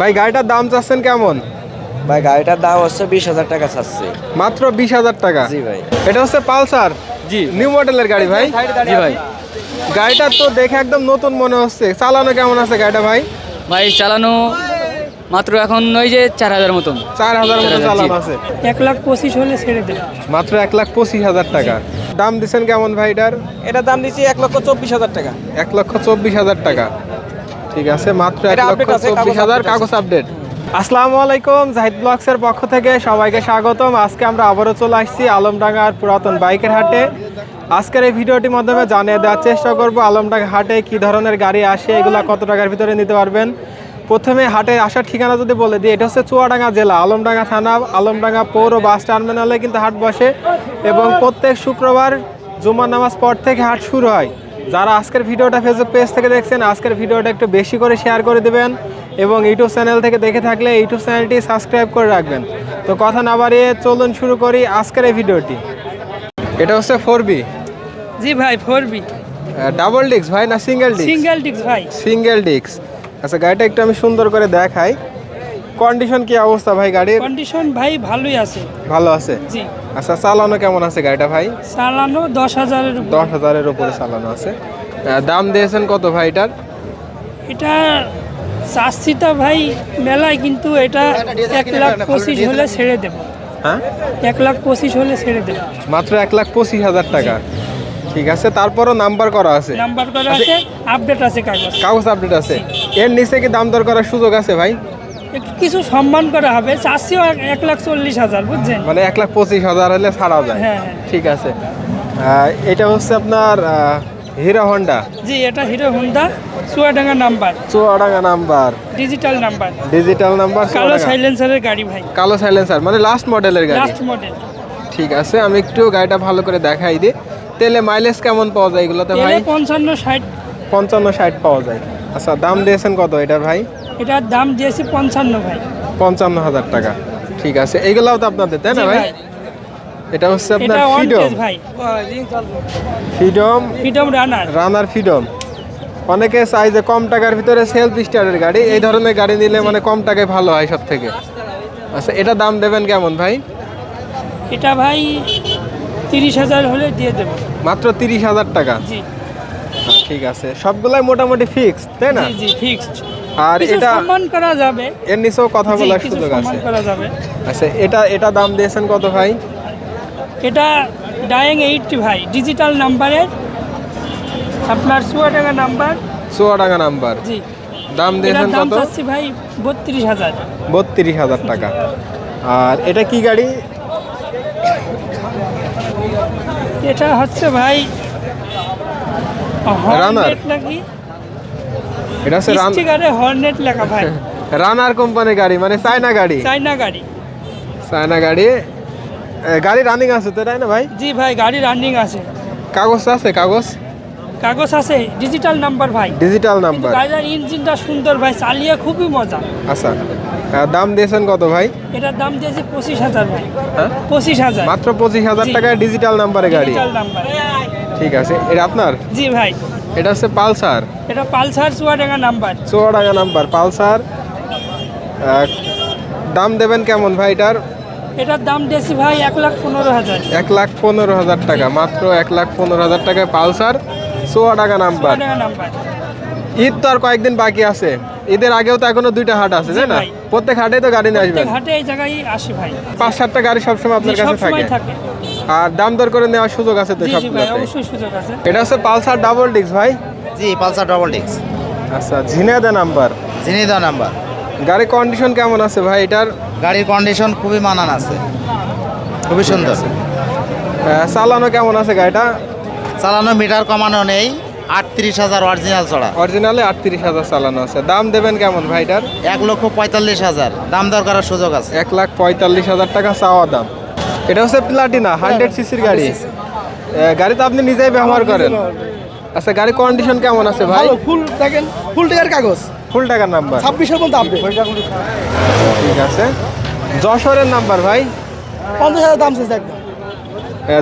ভাই গাড়িটার দাম চাচ্ছেন কেমন? ভাই গাড়িটার দাম হচ্ছে বিশ হাজার টাকা চাচ্ছে। মাত্র বিশ হাজার টাকা? জি ভাই। এটা হচ্ছে পালসার? জি। নিউ মডেলের গাড়ি ভাই? জি ভাই। গাড়িটা তো দেখে একদম নতুন মনে হচ্ছে। চালানো কেমন আছে গাড়িটা ভাই? ভাই চালানো মাত্র এখন ওই যে চার হাজার মতন। চার হাজার মতো চালানো আছে। এক লাখ পঁচিশ হলে ছেড়ে দেবে মাত্র এক লাখ পঁচিশ হাজার টাকা। দাম দিচ্ছেন কেমন ভাই এটার? এটার দাম দিচ্ছি এক লক্ষ চব্বিশ হাজার টাকা। এক লক্ষ চব্বিশ হাজার টাকা। ঠিক আছে মাত্র এক লক্ষ চব্বিশ হাজার কাগজ আপডেট আসসালামু আলাইকুম জাহিদ ব্লগসের পক্ষ থেকে সবাইকে স্বাগতম। আজকে আমরা আবারও চলে আসছি আলমডাঙ্গার পুরাতন বাইকের হাটে। আজকের এই ভিডিওটির মাধ্যমে জানিয়ে দেওয়ার চেষ্টা করব আলমডাঙ্গা হাটে কি ধরনের গাড়ি আসে এগুলা কত টাকার ভিতরে নিতে পারবেন। প্রথমে হাটে আসার ঠিকানা যদি বলে দিই এটা হচ্ছে চুয়াডাঙ্গা জেলা আলমডাঙ্গা থানা আলমডাঙ্গা পৌর বাস টার্মিনালে কিন্তু হাট বসে। এবং প্রত্যেক শুক্রবার জুমার নামাজ পর থেকে হাট শুরু হয়। যারা আজকের ভিডিওটা ফেসবুক পেজ থেকে দেখছেন আজকের ভিডিওটা একটু বেশি করে শেয়ার করে দেবেন এবং ইউটিউব চ্যানেল থেকে দেখে থাকলে ইউটিউব চ্যানেলটি সাবস্ক্রাইব করে রাখবেন। তো কথা না বাড়িয়ে চলুন শুরু করি আজকের এই ভিডিওটি। এটা হচ্ছে ফোর বি জি ভাই ফোর বি ডাবল ডিস্ক ভাই না সিঙ্গেল ডিস্ক সিঙ্গেল ডিস্ক ভাই। সিঙ্গেল ডিস্ক আচ্ছা গাড়িটা একটু আমি সুন্দর করে দেখাই। কন্ডিশন কি অবস্থা ভাই গাড়ির? কন্ডিশন ভাই ভালোই আছে। ভালো আছে? জি। আচ্ছা চালানো কেমন আছে গাড়িটা ভাই? চালানো দশ হাজারের। দশ হাজারের উপরে চালানো আছে। দাম দিয়েছেন কত ভাই এটার? এটা চাষিটা ভাই মেলায় কিন্তু এটা এক লাখ পঁচিশ হলে ছেড়ে দেব। হ্যাঁ? এক লাখ পঁচিশ হলে ছেড়ে দেব। মাত্র এক লাখ পঁচিশ হাজার টাকা। ঠিক আছে তারপরও নাম্বার করা আছে? নাম্বার করা আছে আপডেট আছে কাগজ। কাগজ আপডেট আছে। এর নিচে কি দাম দর করার সুযোগ আছে ভাই? কিছু সম্মান করা হবে। চাষিও এক- লাখ চল্লিশ হাজার বুঝছেন? মানে এক লাখ পঁচিশ হাজার হলে ছাড়া যায়। হ্যাঁ হ্যাঁ। ঠিক আছে। এটা হচ্ছে আপনার হিরো হন্ডা। জি এটা Hero Honda Chuadanga number. Chuadanga number. Digital number. Digital number কালো সাইলেন্সারের গাড়ি ভাই। কালো সাইলেন্সার মানে লাস্ট মডেলের গাড়ি। লাস্ট মডেল ঠিক আছে আমি একটু গাড়িটা ভালো করে দেখাই দিই। তেলে মাইলেজ কেমন পাওয়া যায় এগুলোতে ভাই? পঞ্চান্ন ষাট। পঞ্চান্ন ষাট পাওয়া যায়। আচ্ছা দাম দিয়েছেন কত এটার ভাই? এটার দাম দিয়েছি পঞ্চান্ন ভাই। পঞ্চান্ন হাজার টাকা। ঠিক আছে এইগুলাও তো আপনাদের তাই না ভাই? এটা হচ্ছে আপনার ফ্রিডম ভাই। Freedom Freedom Runner Runner Freedom অনেকে চাই যে কম টাকার ভিতরে সেলফ স্টারের গাড়ি এই ধরনের গাড়ি নিলে মানে কম টাকায় ভালো হয় সব থেকে আচ্ছা এটা দাম দেবেন কেমন ভাই? এটা ভাই তিরিশ হাজার হলে দিয়ে দেবো। মাত্র তিরিশ হাজার টাকা? জি। ঠিক আছে। সবগুলাই মোটামুটি ফিক্সড তাই না? জি ফিক্সড আর এটা সম্মান করা যাবে। এর নিচেও কথা বলার কিছু সুযোগ আছে। করা যাবে। আচ্ছা এটা এটা দাম দিয়েছেন কত ভাই? এটা ডাইং এইটটি ভাই ডিজিটাল নাম্বারের আপনার চুয়াডাঙ্গা নাম্বার চুয়াডাঙ্গা নাম্বার জি। দাম দিয়েছেন দাম কত? চাচ্ছি ভাই বত্রিশ হাজার। বত্রিশ হাজার টাকা। আর এটা কি গাড়ি? এটা হচ্ছে ভাই হর্নেট নাকি? এটা হচ্ছে রান স্টিকারে হর্নেট লেখা ভাই। রানার কোম্পানির গাড়ি মানে চায়না গাড়ি। চাইনা গাড়ি। চায়না গাড়ি। গাড়ি রানিং আছে তো তাই না ভাই? জি ভাই গাড়ি রানিং আছে। কাগজ আছে কাগজ? কাগজ আছে ডিজিটাল নাম্বার ভাই। ডিজিটাল নাম্বার গাড়ির ইঞ্জিনটা সুন্দর ভাই চালিয়ে খুবই মজা। আচ্ছা। দাম দিয়েছেন কত ভাই? এটার দাম দিয়েছে পঁচিশ হাজার ভাই। হ্যাঁ? পঁচিশ হাজার। মাত্র পঁচিশ হাজার টাকায় ডিজিটাল নাম্বারের গাড়ি। ঠিক আছে এটা আপনার? জি ভাই। এটা হচ্ছে পালসার। এটা Pulsar Chuadanga number. Chuadanga number Pulsar. দাম দেবেন কেমন ভাই এটার এটার দাম দিয়েছি ভাই এক লাখ পনেরো হাজার। এক লাখ পনেরো হাজার টাকা মাত্র এক লাখ পনেরো হাজার টাকায় পালসার চুয়াডাঙ্গা নাম্বার। ঈদ তো আর কয়েকদিন বাকি আছে। ঈদের আগেও তো এখনও দুইটা হাট আছে তাই না? প্রত্যেক হাটে তো গাড়ি নিয়ে আসবেন। প্রত্যেক হাটে এই জায়গায় আসি ভাই। পাঁচ সাতটা গাড়ি সবসময় আপনার কাছে থাকে। আর দাম দর করে নেওয়ার সুযোগ আছে তো জি জি ভাই সবগুলোতে অবশ্যই সুযোগ আছে। এটা হচ্ছে পালসার ডাবল ডিস্ক ভাই। জি পালসার ডাবল ডিক্স আচ্ছা ঝিনাইদা নাম্বার। ঝিনিদা নাম্বার। গাড়ির কন্ডিশন কেমন আছে ভাই এটার? গাড়ির কন্ডিশন খুবই মানান আছে। খুবই সুন্দর। আহ, চালানো কেমন আছে গাড়িটা? চালানো মিটার কমানো নেই আটত্রিশ হাজার অরিজিনাল চড়া। অরিজিনালে আটত্রিশ হাজার চালানো আছে। দাম দেবেন কেমন ভাইটার এক লক্ষ পঁয়তাল্লিশ হাজার। দাম দর করার সুযোগ আছে। এক লাখ পঁয়তাল্লিশ হাজার টাকা চাওয়া দাম। এটা হচ্ছে প্লাটিনা হান্ড্রেড সিসির গাড়ি। গাড়ি তো আপনি নিজেই ব্যবহার করেন। আচ্ছা গাড়ির কন্ডিশন কেমন আছে ভাই? ফুল দেখেন ফুল টাকার কাগজ। ফুল টাকার নাম্বার ছাব্বিশের মধ্যে আপডেট ঠিক আছে। যশোরের নাম্বার ভাই? পঞ্চাশ হাজার দাম শেষ একদম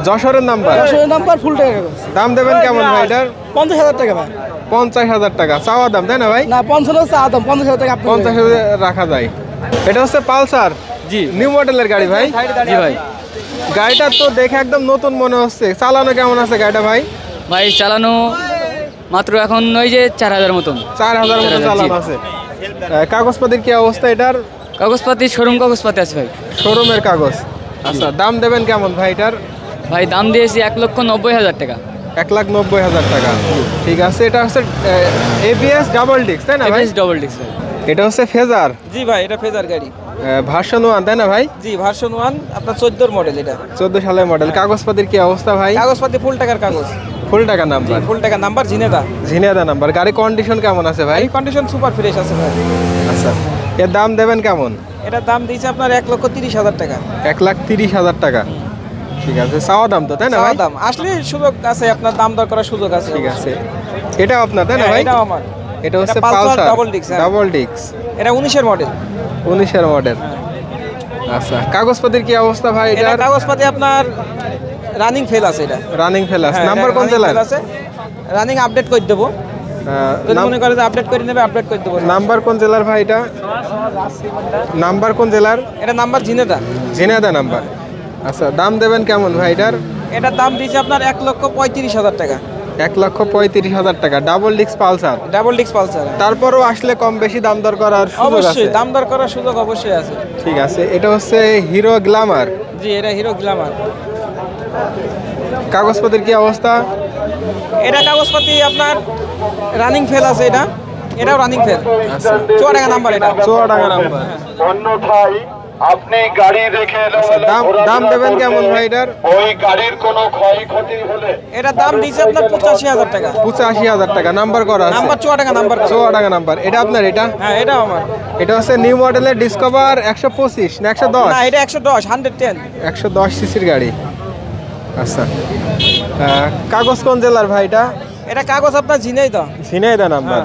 যশোরের নাম্বার দশের নাম্বার ফুল টাকার কাগজ। দাম দেবেন কেমন ভাই এটার? পঞ্চাশ হাজার টাকা ভাই। পঞ্চাশ হাজার টাকা চাওয়া দাম তাই না ভাই? না পঞ্চান্ন চা দাম পঞ্চাশ হাজার টাকা পঞ্চাশ হাজার রাখা যায়। এটা হচ্ছে পালসার? জি। নিউ মডেলের গাড়ি ভাই? জি ভাই। গাড়িটা তো দেখে একদম নতুন মনে হচ্ছে। চালানো কেমন আছে গাড়িটা ভাই? ভাই চালানো মাত্র এখন ওই যে চার হাজার মতন। চার হাজার মতো জি। চালানো আছে। কাগজপাতির কি অবস্থা এটার? কাগজপাতি শোরুম কাগজপাতি আছে ভাই। শোরুমের কাগজ। আচ্ছা দাম দেবেন কেমন ভাই এটার? ভাই দাম দিয়েছি এক লক্ষ নব্বই হাজার টাকা। এক লাখ নব্বই হাজার টাকা। ঠিক আছে এটা হচ্ছে এবিএস ডাবল ডিস্ক তাই না ভাই? ডবল ডিস্ক এটা হচ্ছে ফেজার। জি ভাই এটা ফেজার গাড়ি। ভার্সন ওয়ান তাই না ভাই? জি ভার্সন ওয়ান আপনার চোদ্দোর মডেল এটা। চোদ্দ সালের মডেল কাগজপাতির কি অবস্থা ভাই? কাগজপাতি ফুল টাকার কাগজ। ফুল টাকা নাম্বার ফুল টাকার নাম্বার জিনেদা ঝিনিয়াদা নাম্বার গাড়ি কন্ডিশন কেমন আছে ভাই? কন্ডিশন সুপার ফ্রেশ আছে ভাই। আচ্ছা। এর দাম দেবেন কেমন? এটার দাম দিয়েছে আপনার এক লক্ষ তিরিশ হাজার টাকা। এক লাখ তিরিশ হাজার টাকা। ঠিক আছে চাওয়া দাম তো তাই না দাম। আসলে সুযোগ আছে আপনার দাম দর করার সুযোগ আছে ঠিক আছে। এটা আপনার তাই না হ্যাঁ, ভাই? এটাও আমার। এটা হচ্ছে পালসার disc, হ্যাঁ। ডাবল ডিস্ক এটা উনিশের মডেল উনিশের মডেল আচ্ছা কাগজপাতির কি অবস্থা ভাই এটা কাগজপাতি আপনার রানিং ফেল আছে এটা। রানিং ফেলাস হ্যাঁ, নাম্বার কোন running জেলার? আছে। রানিং আপডেট করে দেবো। আহ, যদি মনে করে যে আপডেট করে নেবে আপডেট করে দেবো। নাম্বার কোন জেলার ভাই এটা? নাম্বার কোন জেলার? এটা নাম্বার জিনেদা ঝিনাইদা নাম্বার আচ্ছা দাম দেবেন কেমন ভাই এটার? এটার দাম দিয়েছে আপনার এক লক্ষ পঁয়ত্রিশ হাজার টাকা। এক লক্ষ পঁয়ত্রিশ হাজার টাকা। Double disc Pulsar. Double disc Pulsar. তারপরও আসলে কম বেশি দাম দর করার সুযোগ অবশ্যই দাম দর করার সুযোগ অবশ্যই আছে। ঠিক আছে এটা হচ্ছে হিরো গ্ল্যামার জি এটা হিরো গ্ল্যামার কাগজপত্রের কি অবস্থা? এটা কাগজপাতি আপনার রানিং ফেল আছে এটা। এটাও রানিং ফেল আচ্ছা। চুয়াডাঙ্গা নাম্বার এটা। চুয়াডাঙ্গা নাম্বার অন্যথায় আপনি গাড়ি রেখে দাম দাম দেবেন কেমন ভাই এটার ওই গাড়ির কোনো ক্ষয়ক্ষতি হলে এটার দাম দিয়েছে আপনার পঁচাশি হাজার টাকা। পঁচাশি হাজার টাকা নাম্বার করা আছে। নাম্বার চুয়াডাঙ্গা নাম্বার চুয়া টাকা নাম্বার। এটা আপনার এটা? হ্যাঁ এটাও আমার। এটা হচ্ছে নিউ মডেলের ডিসকভার একশো পঁচিশ না একশো দশ? না এটা একশো দশ হান্ড্রেড টেন। একশো দশ সিসির গাড়ি। আচ্ছা। কাগজ কোন জেলার ভাই এটা? এটা কাগজ আপনার ঝিনেই তো ঝিনাইদা নাম্বার।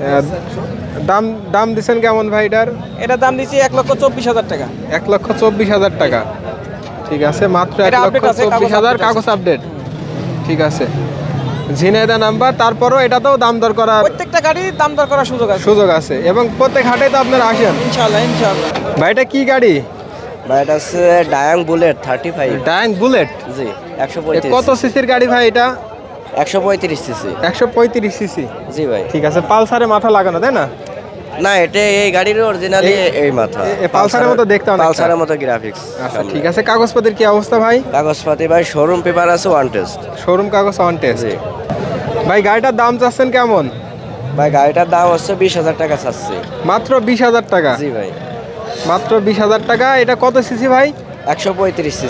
হ্যাঁ। দাম দাম দিচ্ছেন কেমন ভাই এটার? এটার দাম দিয়েছি এক লক্ষ চব্বিশ হাজার টাকা। এক লক্ষ চব্বিশ হাজার টাকা। ঠিক আছে মাত্র এক এটা লক্ষ চব্বিশ কাগজ হাজার কাগজ আপডেট ঠিক আছে। ঝিনাইদা নাম্বার তারপরও এটাতেও দাম দর করা প্রত্যেকটা গাড়ি দাম দর করার সুযোগ আছে। সুযোগ আছে। এবং প্রত্যেক হাটে তো আপনারা আসেন। ইনশাল্লাহ ইনশাল্লাহ ভাই এটা কি গাড়ি? ভাই এটা হচ্ছে Dayang Bullet thirty five Dayang Bullet জি একশো কত সিসির গাড়ি ভাই এটা? একশো পঁয়ত্রিশ সিসি একশো পঁয়ত্রিশ সিসি জি ভাই। ঠিক আছে পালসারে মাথা লাগানো তাই না? না এটা এই গাড়ির অরিজিনালি এই- মাথা। পালসারের মতো দেখতে। পালসারের মতো গ্রাফিক্স আচ্ছা ঠিক আছে কাগজপত্রের কি অবস্থা ভাই? কাগজপাতি ভাই শোরুম পেপার আছে ওয়ান টেস্ট শোরুম কাগজ অন টেস্ট ভাই গাড়িটার দাম চাচ্ছেন কেমন? ভাই গাড়িটার দাম হচ্ছে বিশ হাজার টাকা চাচ্ছে। মাত্র বিশ হাজার টাকা? জি ভাই। মাত্র বিশ হাজার টাকা এটা কত সিসি ভাই? একশো পঁয়ত্রিশ সিসি